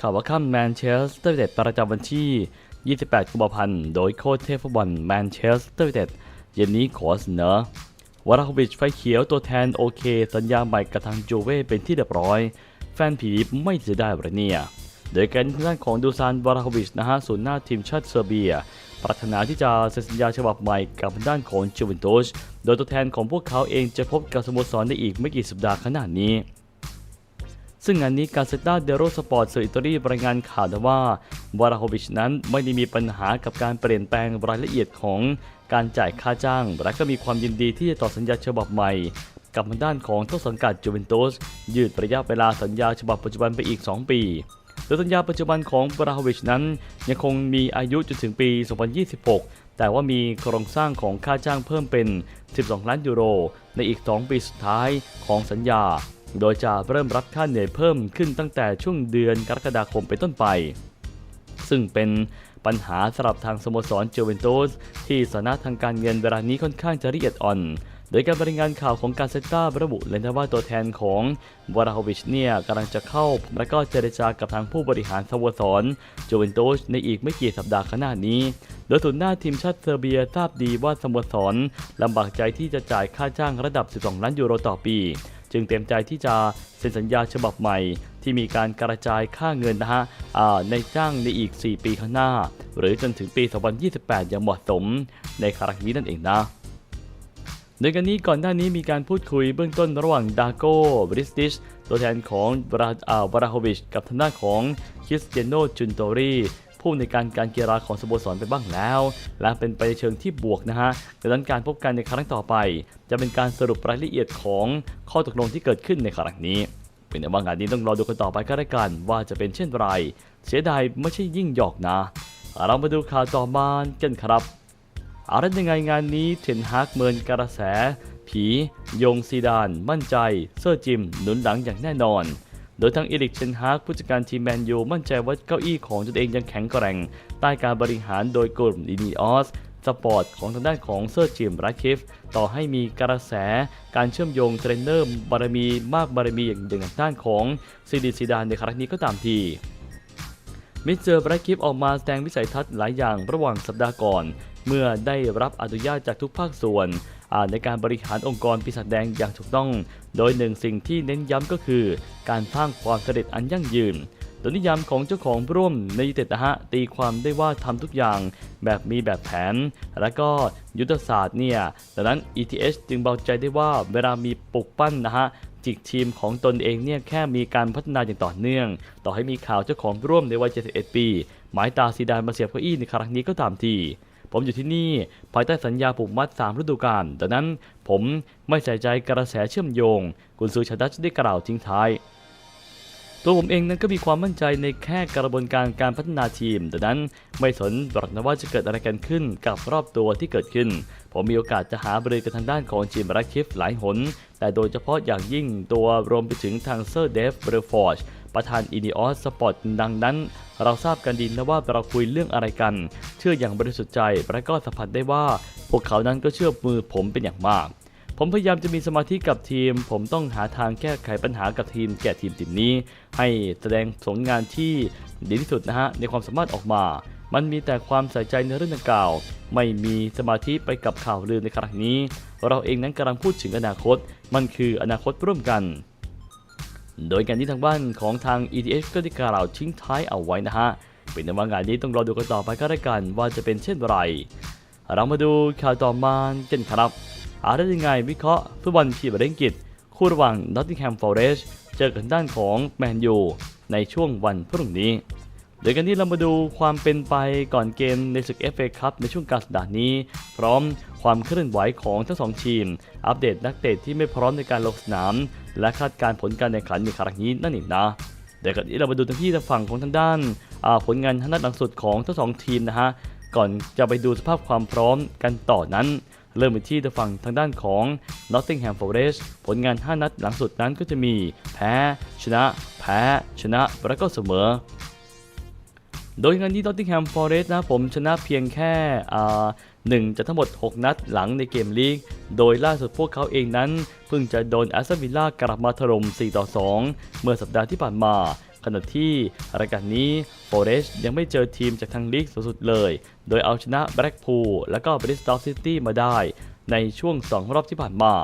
ข่าวว่าข้ามแมนเชสเตอร์ยูไนเต็ดประจำวันที่ 28 กุมภาพันธ์ โดยโค้ชเทพฟุตบอลแมนเชสเตอร์ยูไนเต็ดเย็นนี้ขอเสนอวาราควิชไฟเขียวตัวแทนโอเค สัญญาใหม่กับทางจูเว่เป็นที่เรียบร้อย แฟนผีไม่เสียดายหรอเนี่ยโดยการทางด้านของดูซานวาราควิชนะฮะศูนย์หน้าทีมชาติเซอร์เบีย ปรารถนาที่จะเซ็นสัญญาฉบับใหม่กับด้านของจูเวนตุสโดยตัวแทนของพวกเขาเองจะพบกับสโมสรได้อีกไม่กี่สัปดาห์ข้างหน้านี้ ซึ่งงานนี้กาเซต้าเดโรสปอร์ตสื่ออิตาลีรายงานข่าวว่าวาราโควิชนั้นไม่ได้มีปัญหากับการเปลี่ยนแปลงรายละเอียดของการจ่ายค่าจ้าง และก็มีความยินดีที่จะต่อสัญญาฉบับใหม่ กับทางด้านของต้นสังกัดจูเวนตุสยืดระยะเวลาสัญญาฉบับปัจจุบันไปอีก 2 ปีโดยสัญญาปัจจุบันของบราโฮวิชนั้น ยังคงมีอายุจนถึงปี 2026 แต่ว่ามีโครงสร้างของค่าจ้างเพิ่มเป็น 12 ล้านยูโร ในอีก 2 ปีสุดท้ายของสัญญา โดยจะเริ่มรับค่าเหนื่อยเพิ่มขึ้นตั้งแต่ช่วงเดือนกรกฎาคมเป็นต้นไป ซึ่งเป็นปัญหาสำหรับทางสโมสรเจเวนตุสที่สถานะทางการเงินเวลานี้ค่อนข้างจะละเอียดอ่อน โดยการบรรายงานข่าวของการเซต้าระบุเลยนะว่าตัวแทนของวาราโฮวิชเนี่ยกำลังจะเข้า และก็เจรจากับทางผู้บริหารสโมสรเจเวนตุสในอีกไม่กี่สัปดาห์ข้างหน้านี้โดยศูนย์หน้าทีมชาติเซอร์เบียทราบดีว่าสโมสรลำบากใจที่จะจ่ายค่าจ้างระดับ 12 ล้านยูโรต่อปี จึงเต็มใจที่จะเซ็นสัญญาฉบับใหม่ ที่มีการกระจายค่าเงินนะฮะในจ้างในอีก 4 ปีข้างหน้า หรือจนถึงปี 2028 อย่างเหมาะสม ในครั้งนี้นั่นเองนะโดยกันนี้ก่อนหน้านี้มีการพูดคุยเบื้องต้นระหว่างดาโก้บริสติชตัวแทนของบราอาวาราโฮวิช กับทางด้านของคริสเตียโนจุนโตรี ผู้ในการการกีฬาของสโมสรไปบ้างแล้ว และเป็นไปในเชิงที่บวกนะฮะดังนั้นการพบกันในครั้งต่อไป จะเป็นการสรุปรายละเอียดของข้อตกลงที่เกิดขึ้นในครั้งนี้ เป็นแต่ว่างานนี้ต้องรอดูกันต่อไปก็แล้วกันว่าจะเป็นเช่นไร เสียดายไม่ใช่ยิ่งหยอกนะ เรามาดูข่าวต่อมากันครับอาละยังไงงานนี้เทนฮากเมินกระแส ผี ยงซีดาน มั่นใจ เซอร์จิม หนุนหลังอย่างแน่นอน โดยทั้งเอริกเชนฮากผู้จัดการทีมแมนยูมั่นใจว่าเก้าอี้ของตนเองยังแข็งแกร่ง ใต้การบริหารโดยกลุ่มอินีออสสปอร์ตของทางด้านของเซอร์จิมรัคคิฟ ต่อให้มีกระแสการเชื่อมโยงเทรนเนอร์บารมีมากบารมีอย่างอย่างด้านของซีดีซีดานในครั้งนี้ก็ตามที มิสเตอร์บล็กคิปออกมาแสดงวิสัยทัศน์หลายอย่างระหว่างสัปดาห์ก่อน เมื่อได้รับอนุญาตจากทุกภาคส่วนในการบริหารองค์กรปีศาจแดงอย่างถูกต้อง โดยหนึ่งสิ่งที่เน้นย้ำก็คือ การสร้างความสำเร็จอันยั่งยืนโดยนิยามของเจ้าของร่วมในยูเต็ดนะฮะตีความได้ว่าทำทุกอย่างแบบมีแบบแผน และก็ยุทธศาสตร์เนี่ยดังนั้น ETH จึงเบาใจได้ว่าเวลามีปลุกปั้นนะฮะ จิกทีมของตนเองเนี่ยแค่มีการพัฒนาอย่างต่อเนื่อง ต่อให้มีข่าวเจ้าของร่วมในวัย 71 ปี หมายตาซีดานมาเสียบเก้าอี้ในครั้งนี้ก็ตามทีผมอยู่ที่นี่ภายใต้สัญญาผูกมัด 3 ฤดูกาลดังนั้นผมไม่ใส่ใจกระแสเชื่อมโยง กุนซือชาดัชได้กล่าวทิ้งท้าย ตัวผมเองนั้นก็มีความมั่นใจในแค่กระบวนการการพัฒนาทีมดังนั้นไม่สนหรอกนะว่าจะเกิดอะไรกันขึ้นกับรอบตัวที่เกิดขึ้น ผมมีโอกาสจะหาบริกับทางด้านของจิมรักคิฟหลายหน แต่โดยเฉพาะอย่างยิ่งตัวรวมไปถึงทางเซอร์เดฟเบรฟอร์ดประธานอินิออสสปอร์ตดังนั้น เราทราบกันดีนะว่าเราคุยเรื่องอะไรกัน เชื่ออย่างบริสุทธิ์ใจและก็สัมผัสได้ว่า พวกเขานั้นก็เชื่อมือผมเป็นอย่างมาก ผมพยายามจะมีสมาธิกับทีม ผมต้องหาทางแก้ไขปัญหากับทีมแก่ทีมทีมนี้ ให้แสดงผลงานที่ดีที่สุดนะฮะในความสามารถออกมามันมีแต่ความใส่ใจในเรื่องดังกล่าว ไม่มีสมาธิไปกับข่าวลือในครั้งนี้ เราเองนั้นกำลังพูดถึงอนาคต มันคืออนาคตร่วมกัน โดยการที่ทางบ้านของทาง ETH ก็ได้กล่าวทิ้งท้ายเอาไว้นะฮะ เป็นนว่างานนี้ต้องรอดูกันต่อไปก็ได้กันว่าจะเป็นเช่นไร เรามาดูข่าวต่อมากันครับ อาได้ยังไงวิเคราะห์ฟุตบอลพรีเมียร์ลีกอังกฤษ คู่ระหว่าง Nottingham Forest เจอกันด้านของแมนยูในช่วงวันพรุ่งนี้โดยกันที่เรามาดูความเป็นไปก่อนเกมในศึก FA Cup ในช่วงกลางสัปดาห์นี้ พร้อมความเคลื่อนไหวของทั้งสองทีม อัปเดตนักเตะที่ไม่พร้อมในการลงสนาม และคาดการผลการแข่งขันในครั้งนี้นั่นเองนะเดี๋ยวกันนี้เรามาดูทางที่ทางฝั่งของทางด้านผลงานทางด้านหลังสุดของทั้งสองทีมนะฮะก่อนจะไปดูสภาพความพร้อมกันต่อนั้น เริ่มไปที่ทางฝั่งทางด้านของ Nottingham Forest ผลงาน 5 นัดหลังสุดนั้นก็จะมีแพ้ ชนะ แพ้ ชนะแล้วก็เสมอ โดยงานที่ Nottingham Forest นะผมชนะเพียงแค่อ่าหนึ่งจากทั้งหมด 6 นัดหลังในเกมลีก โดยล่าสุดพวกเขาเองนั้น เพิ่งจะโดนแอสตันวิลล่ากลับมาถล่ม4 ต่อ 2 เมื่อสัปดาห์ที่ผ่านมา ขณะที่รายการนี้โฟเรสยังไม่เจอทีมจากทางลีกสูงสุดเลย โดยเอาชนะแบล็กพูลและก็บริสตอลซิตี้มาได้ ในช่วง 2 รอบที่ผ่านมา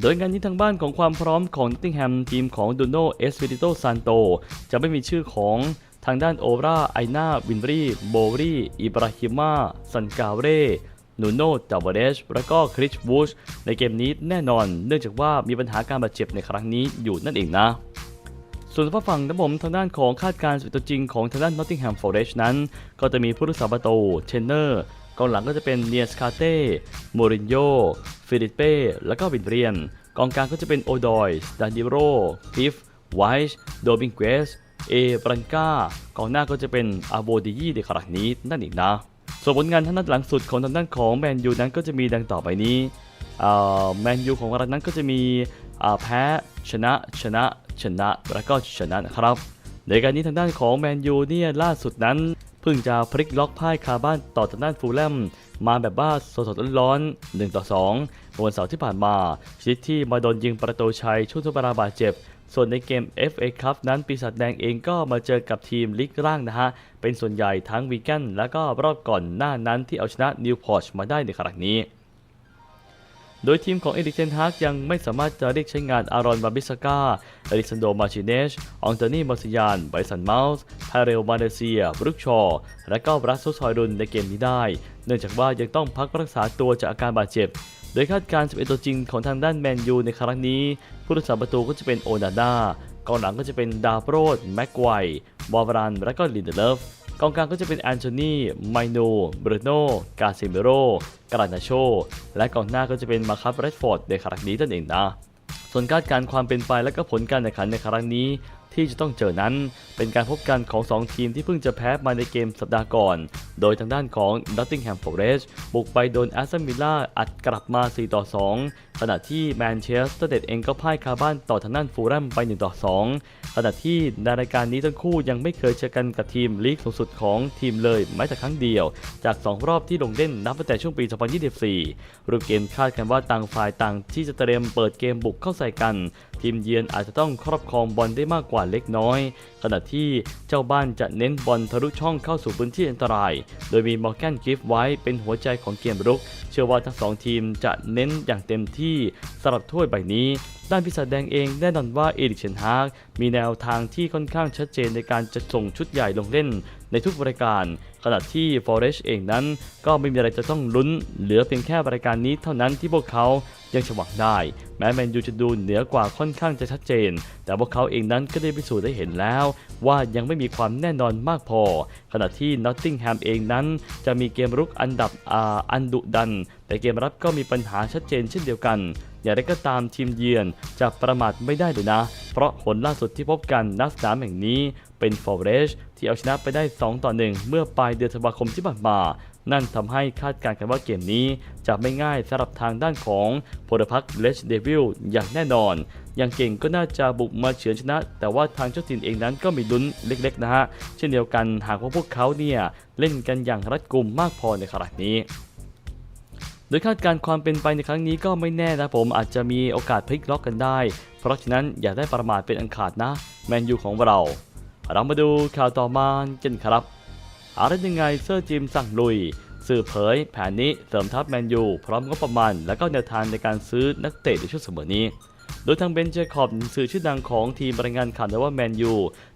โดยงานนี้ทางบ้านของความพร้อมของนอตติงแฮมทีมของดูโนเอส i ิติโตซานโตจะไม่มีชื่อของทางด้านโอราไอนาวินบรีโบรีอิบราฮิมาซันกาเรนูโนจาวเรชและก็คริชบูชในเกมนี้แน่นอน เนื่องจากว่ามีปัญหาการบาดเจ็บในครั้งนี้อยู่นั่นเองนะ ส่วนฝากฝั่งนะผมทางด้านของคาดการณ์สุดตัวจริงของทางด้าน Nottingham Forest นั้น ก็จะมีผู้รักษาประตูเชนเนอร์กองหลังก็จะเป็นเนียสคาเต้โมรินโญ่ฟิลิปเป้ แล้วก็วินเรียน กองกลางก็จะเป็นโอดอยส์ดานดิโรพิฟไวส์โดบิงเกสเอบรันกากองหน้าก็จะเป็นอาโบดิยีในครั้งนี้นั่นเองนะส่วนผลงานทางด้านหลังสุดของทางด้านของแมนยูนั้นก็จะมีดังต่อไปนี้แมนยูของเรานั้นก็จะมีแพ้ชนะชนะ ชนะแล้วก็ชนะนะครับ ในการนี้ทางด้านของแมนยูเนี่ยล่าสุดนั้นเพิ่งจะพลิกล็อกพ่ายคาบ้านต่อทางด้านฟูลแลมมาแบบว่าสดๆร้อนๆ1ต่อ2เมื่อวันเสาร์ที่ผ่านมาชิตที่มาโดนยิงประตูชัยช่วงทุบราบาดเจ็บ ส่วนในเกม FA Cup นั้นปีศาจแดงเองก็มาเจอกับทีมลิกล่างนะฮะ เป็นส่วนใหญ่ทั้งวีแกนและก็รอบก่อนหน้านั้นที่เอาชนะนิวพอร์ชมาได้ในครั้งนี้ โดยทีมของเอริกเทนฮากยังไม่สามารถจะเรียกใช้งานอารอนบาบิสกาเอริกซันโดมาชิเนช อองโตนีมาซิยาน ไบสันเมาส์พาเรลมาเลเซีย บรุกชอ และก็บรัสโซซอยรุนในเกมนี้ได้ เนื่องจากว่ายังต้องพักรักษาตัวจากอาการบาดเจ็บ โดยคาดการณ์11ตัวจริงของทางด้านแมนยูในครั้งนี้ ผู้รักษาประตูก็จะเป็นโอนาดากองหลังก็จะเป็นดาโปรดแม็กไกวบอวารัน และก็ลินเดเลฟ กองกลางก็จะเป็นแอนโทนีไมโนเบรโนกาซิเมโรกรานาโช และกองหน้าก็จะเป็นมาคับเรดฟอร์ดในครั้งนี้นั่นเองนะส่วนกาดการความเป็นไปและก็ผลการแข่งขันในครั้งนี้ ที่จะต้องเจอนั้น เป็นการพบกันของ 2 ทีมที่เพิ่งจะแพ้มาในเกมสัปดาห์ก่อน โดยทางด้านของ Nottingham Forest บุกไปโดน Aston Villa อัดกลับมา 4 ต่อ 2 ขณะที่แมนเชสเตอร์เดเองก็พ่ายคาบ้านต่อทางด้านฟูลแลมไป 1 ต่อ 2 ขณะที่ในรายการนี้ทั้งคู่ยังไม่เคยเจอกันกับทีมลีกสูงสุดของทีมเลยแม้แต่ครั้งเดียว จาก 2 รอบที่ลงเล่นนับตั้งแต่ช่วงปี 2024รูปเกมคาดกันว่าต่างฝ่ายต่างที่จะเตรียมเปิดเกมบุกเข้าใส่กัน ทีมเยือนอาจจะต้องครอบครองบอลได้มากกว่าเล็กน้อย ขณะที่เจ้าบ้านจะเน้นบอลทะลุช่องเข้าสู่พื้นที่อันตราย โดยมีมอร์แกนกิฟไว้เป็นหัวใจของเกมรุก เชื่อว่าทั้งสองทีมจะเน้นอย่างเต็มที่สำหรับถ้วยใบนี้ด้านพิศาจแดงเองแน่นอนว่าเอริกเชนฮากมีแนวทางที่ค่อนข้างชัดเจนในการจะส่งชุดใหญ่ลงเล่นในทุกรายการ ขณะที่ฟอเรชเองนั้น ก็ไม่มีอะไรจะต้องลุ้น เหลือเพียงแค่รายการนี้เท่านั้นที่พวกเขายังจะวังได้ แม้แมนยูจะดูเหนือกว่าค่อนข้างจะชัดเจน แต่พวกเขาเองนั้นก็ได้พิสูจน์ได้เห็นแล้ว ว่ายังไม่มีความแน่นอนมากพอ ขณะที่นอตติงแฮมเองนั้น จะมีเกมรุกอันดับอาอันดุดัน แต่เกมรับก็มีปัญหาชัดเจนเช่นเดียวกันอย่างไรก็ตามทีมเยือนจะประมาทไม่ได้เลยนะ เพราะผลล่าสุดที่พบกันนักสนามแห่งนี้ เป็นฟอร์เรชที่เอาชนะไปได้ 2 ต่อ 1 เมื่อปลายเดือนธันวาคมที่ผ่านมา นั่นทำให้คาดการณ์กันว่าเกมนี้จะไม่ง่ายสำหรับทางด้านของโพลพักเลชเดวิลอย่างแน่นอน อย่างเก่งก็น่าจะบุกมาเฉือนชนะ แต่ว่าทางเจ้าถิ่นเองนั้นก็มีลุ้นเล็กๆนะฮะ เช่นเดียวกันหากว่าพวกเขาเนี่ยเล่นกันอย่างรัดกุมมากพอในขณะนี้โดยคาดการณ์ความเป็นไปในครั้งนี้ก็ไม่แน่นะผมอาจจะมีโอกาสพลิกล็อกกันได้ เพราะฉะนั้นอย่าได้ประมาทเป็นอันขาดนะ แมนยูของเรา เรามาดูข่าวต่อมากันครับ อะไรยังไงเซอร์จิมสั่งลุย สื่อเผยแผนนี้เสริมทัพแมนยู พร้อมงบประมาณ และก็แนวทางในการซื้อนักเตะในช่วงเสมอนี้ โดยทางเบนเจคอบสื่อชื่อดังของทีมรายงานข่าวว่าแมนยู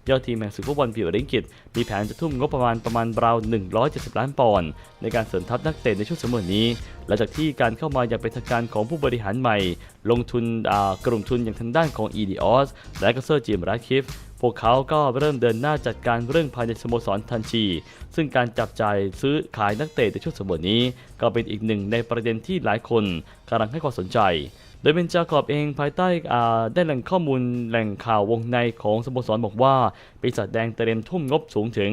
ยอดทีมแห่งศึกฟุตบอลผิวอังกฤษมีแผนจะทุ่มงบประมาณประมาณราว 170 ล้านปอนด์ในการเสริมทัพนักเตะในช่วงเสมอนี้ หลังจากที่การเข้ามาอย่างเป็นทางการของผู้บริหารใหม่ ลงทุนอ่ากลุ่มทุนอย่างทางด้านของ EDOS และก็เซอร์จิมรัคคิฟ พวกเขาก็เริ่มเดินหน้าจัดการเรื่องภายในสโมสรทันทีซึ่งการจับจ่ายซื้อขายนักเตะในช่วงสมบนี้ ก็เป็นอีกหนึ่งในประเด็นที่หลายคนกำลังให้ความสนใจ โดยเบนจาคอบเองภายใต้ได้แหล่งข้อมูลแหล่งข่าววงในของสโมสรบอกว่าปีศาจแดงเตรียมทุ่มงบสูงถึง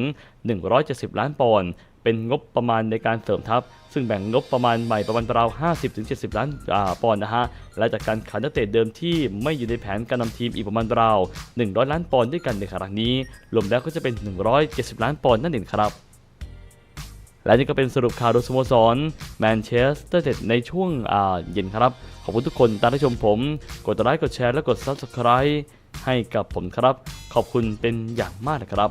170 ล้านปอนด์เป็นงบประมาณในการเสริมทัพ ซึ่งแบ่งงบประมาณใหม่ประมาณราว 50-70 ล้านอปอนด์นะฮะ และจากการขายนักเตะเดิมที่ไม่อยู่ในแผนการนำทีมอีกประมาณราว 100 ล้านปอนด์ด้วยกันในครั้งนี้ รวมแล้วก็จะเป็น 170 ล้านปอนด์นั่นเองครับและนี่ก็เป็นสรุปข่าวโดยสโมสรแมนเชสเตอร์เด็ดในช่วงเย็นครับ ขอบคุณทุกคนตามที่ชมผม กดไลค์กดแชร์และกด Subscribe ให้กับผมครับ ขอบคุณเป็นอย่างมากนะครับ